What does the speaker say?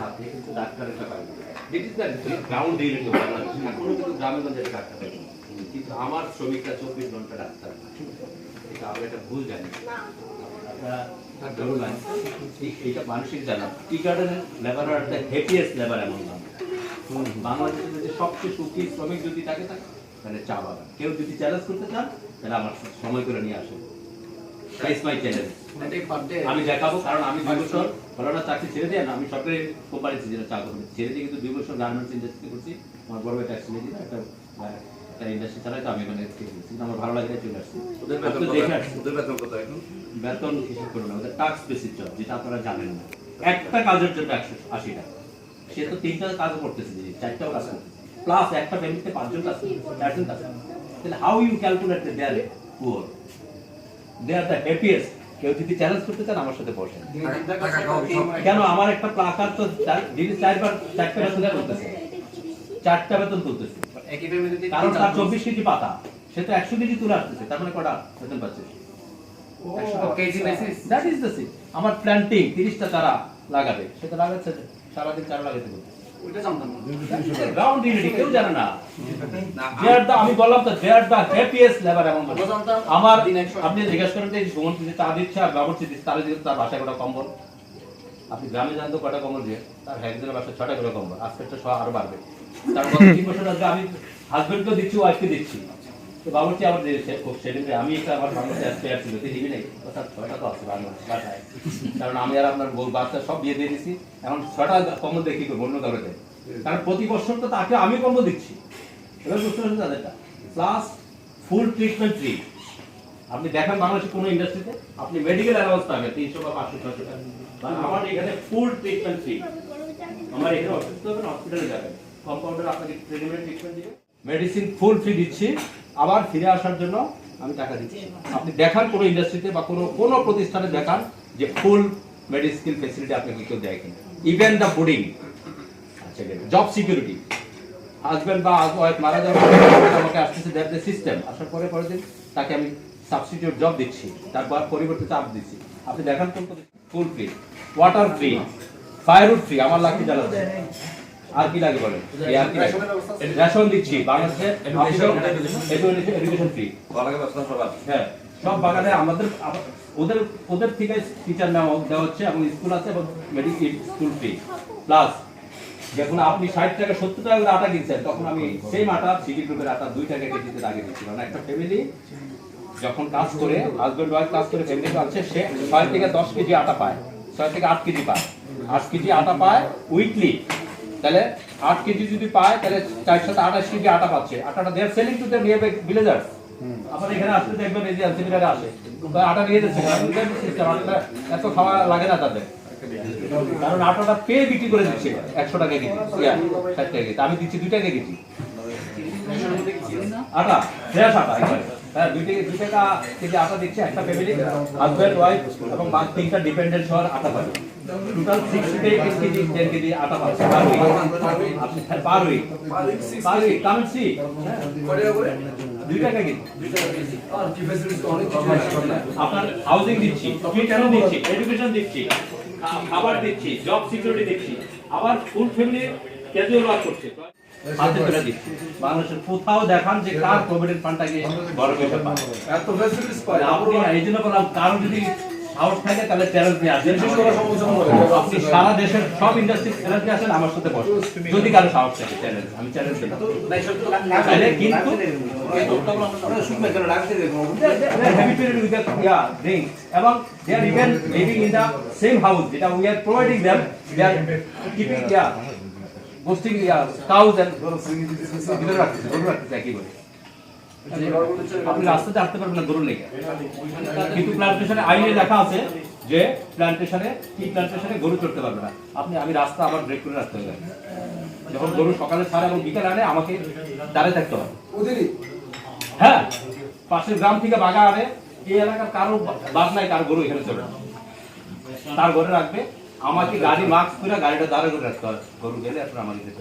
আপনি কিন্তু ডাক্তারের ব্যাপার that is the ground reality এখনও কিন্তু গ্রামে গঞ্জে ডাক্তার পাই কিন্তু আমার শ্রমিকরা চব্বিশ ঘণ্টা ডাক্তার এটা আমরা এটা ভুল জানি। এই- মানসিক জানা। টি গার্ডেনের লেবার আর দ্য হ্যাপিয়েস্ট লেবার এমন বাংলাদেশের সবচেয়ে সুখী শ্রমিক যদি থাকে থাকে তাহলে চা বাগান। কেউ যদি চ্যালেঞ্জ করতে চান তাহলে আমার সময় করে নিয়ে আসেন। দ্যাটস মাই চ্যালেঞ্জ আমি দেখাবো কারণ আমি দুই বছর করোনা চাকরি ছেড়ে দিয়ে আমি সরকারি কোম্পানিতে যেটা চা ছেড়ে দিয়ে কিন্তু দুই বছর গার্মেন্টস ইন্ডাস্ট্রি করছি। আমার বড় ভাই ট্যাক্সি একটা একটা ইন্ডাস্ট্রি চালাই তো আমি ওখানে কিন্তু আমার ভালো লাগে চলে আসছি ওদের বেতন দেখে আসছি ওদের বেতন কত এখন? বেতন হিসেব করব না ওদের টাক্স বেসিস জব যেটা আপনারা জানেন না। একটা কাজের জন্য একশো আশি টাকা। সে তো তিনটা কাজ করতেছে চারটাও কাজ করতেছে। প্লাস একটা ফ্যামিলিতে পাঁচজন কাজ করতেছে চারজন কাজ করতেছে। তাহলে how you calculate they are poor they are the happiest কেউ যদি চ্যালেঞ্জ করতে চান আমার সাথে বসেন। কেন? আমার একটা প্লাকার তো দিনে চারবার চারটা বেতন তুলতেছে চারটা বেতন তুলতেছে কারণ তার চব্বিশ কেজি পাতা। সে তো একশো কেজি তুলে আসতেছে তার মানে কটা বেতন পাচ্ছে? দ্যাট ইজ দ্য সিট আমার প্ল্যান্টিং তিরিশটা চারা লাগাবে। সেটা লাগাচ্ছে সারাদিন চারা লাগাতে গ্রাউন্ড কেউ জানে না। আমি বললাম তো দে আর হ্যাপিয়েস্ট লেবার এমন আমার আপনি জিজ্ঞেস করেন যে সুমন দিচ্ছে আর দিচ্ছে তার বাসায় কটা কম্বল? আপনি গ্রামে জানতো কটা কম্বল দিয়ে তার একজনের বাসায় ছটা করে কম্বল। আজকে তো আরও বাড়বে। তার গত তিন বছর আগে আমি হাজবেন্ডকেও দিচ্ছি ওয়াইফকে দিচ্ছি। খুব আমি একটা আমার দিবি নাই তার ছয়টা তো আছে কারণ আমি আর আপনার বাচ্চা সব বিয়ে দিয়ে এখন কম্বল দেখি অন্য কারণে কারণ প্রতি বছর তো তাকে আমি দিচ্ছি। এবার বুঝতে পারছেন তাদেরটা? প্লাস ফুল ট্রিটমেন্ট ফ্রি আপনি দেখেন বাংলাদেশে কোনো ইন্ডাস্ট্রিতে আপনি মেডিকেল অ্যালাউন্স পাবেন, তিনশো বা পাঁচশো ছশো টাকা। আমার এখানে ফুল ট্রিটমেন্ট ফ্রি আমার এখানে অসুস্থ হবেন হসপিটালে যাবেন। কম্পাউন্ডার আপনাকে ট্রিটমেন্ট ট্রিটমেন্ট দিবে। মেডিসিন ফুল ফ্রি দিচ্ছি। আবার ফিরে আসার জন্য আমি টাকা দিচ্ছি। আপনি দেখান কোনো ইন্ডাস্ট্রিতে বা কোনো কোনো প্রতিষ্ঠানে দেখান যে ফুল মেডিসিন ফেসিলিটি আপনাকে কেউ দেয় কিনা। Even the fooding job security husband বা ওয়াইফ মারা যাওয়ার আমাকে আসতেছে দ্য সিস্টেম আসার পরে পরের দিন তাকে আমি সাবস্টিটিউট জব দিচ্ছি। তারপর পরিবর্তে চাপ দিচ্ছি। আপনি দেখান কোন full free water free firewood free আমার লাগতে জ্বালাচ্ছে। আর কি লাগে বলেন? আর কি লাগে? রেশন দিচ্ছি বাংলাদেশে এডুকেশন ফ্রি হ্যাঁ সব বাগানে আমাদের ওদের ওদের থেকে টিচার নেওয়া দেওয়া হচ্ছে এবং স্কুল আছে এবং মেডিকেল স্কুল ফ্রি প্লাস যখন আপনি ষাট টাকা সত্তর টাকা করে আটা কিনছেন তখন আমি সেম আটা সিটি গ্রুপের আটা দুই টাকা কেজিতে আগে দিচ্ছিলাম একটা ফ্যামিলি যখন কাজ করে হাজবেন্ড ওয়াইফ কাজ করে ফ্যামিলি আছে সে ছয় থেকে দশ কেজি আটা পায়। ছয় থেকে আট কেজি পায়। আট কেজি আটা পায় উইকলি তাহলে আট কেজি যদি পায় তাহলে চার সাথে আঠাশ কেজি আটা পাচ্ছে। আটাটা their selling to their near villagers আপনার এখানে আসতে দেখবেন এই যে এলসিবিটারে আসে। আটা নিয়ে যাচ্ছে এত খাওয়া লাগে না তাদের। কারণ আটাটা পেয়ে বিক্রি করে দিচ্ছে একশো টাকা কেজি ষাট টাকা কেজি। আমি দিচ্ছি দুই টাকা কেজি। আটা ফ্রেশ আটা। হ্যাঁ দুই টাকা দুই টাকা কেজি আটা দিচ্ছে একটা ফ্যামিলি হাজব্যান্ড ওয়াইফ এবং বাদ তিনটা ডিপেন্ডেন্ট শহর আটা পাবে। Total sixty K G ten K G আটা পাচ্ছে per week per week per week come see দুই টাকা কেজি। আপনার হাউজিং দিচ্ছি। ট্রিটমেন্ট দিচ্ছি? এডুকেশন দিচ্ছি। খাবার দিচ্ছি। জব সিকিউরিটি দিচ্ছি। আবার ফুল ফ্যামিলি ক্যাজুয়াল ওয়ার্ক করছে। হাতে করে দিচ্ছি বাংলাদেশের কোথাও দেখান যে কার প্রভিডেন্ট ফান্ডটাকে বড় পয়সা এত ফ্যাসিলিটিস পায়। আপনি এই জন্য বললাম কারও যদি সাহস থাকে তাহলে চ্যালেঞ্জ নিয়ে আসেন। আপনি সারা দেশের সব ইন্ডাস্ট্রি চ্যালেঞ্জ নিয়ে আসেন আমার সাথে বসুন। যদি কারও সাহস থাকে চ্যালেঞ্জ আমি চ্যালেঞ্জ দিলাম. এবং they are even living in the same house যেটা we are providing them they are keeping cows and ভিতরে রাখতেছে গরু রাখতেছে একই বলে। আপনি রাস্তাতে আসতে পারবেন না গরুর লেগে। কিন্তু প্লান্টেশনে আইনে লেখা আছে যে প্লান্টেশনে কি প্লান্টেশনে গরু চড়তে পারবে না। আপনি আমি রাস্তা আবার ব্রেক করে রাখতে হবে। যখন গরু সকালে ছাড়ে এবং বিকেল আনে আমাকে দাঁড়িয়ে থাকতে হবে। হ্যাঁ পাশের গ্রাম থেকে বাগা আনে এই এলাকার কারও বাদ নাই কারও গরু এখানে চলে তার ঘরে রাখবে। আমাকে গাড়ি মাস্ক করে গাড়িটা দাঁড়া করে রাখতে হবে গরু গেলে এখন আমাকে যেতে।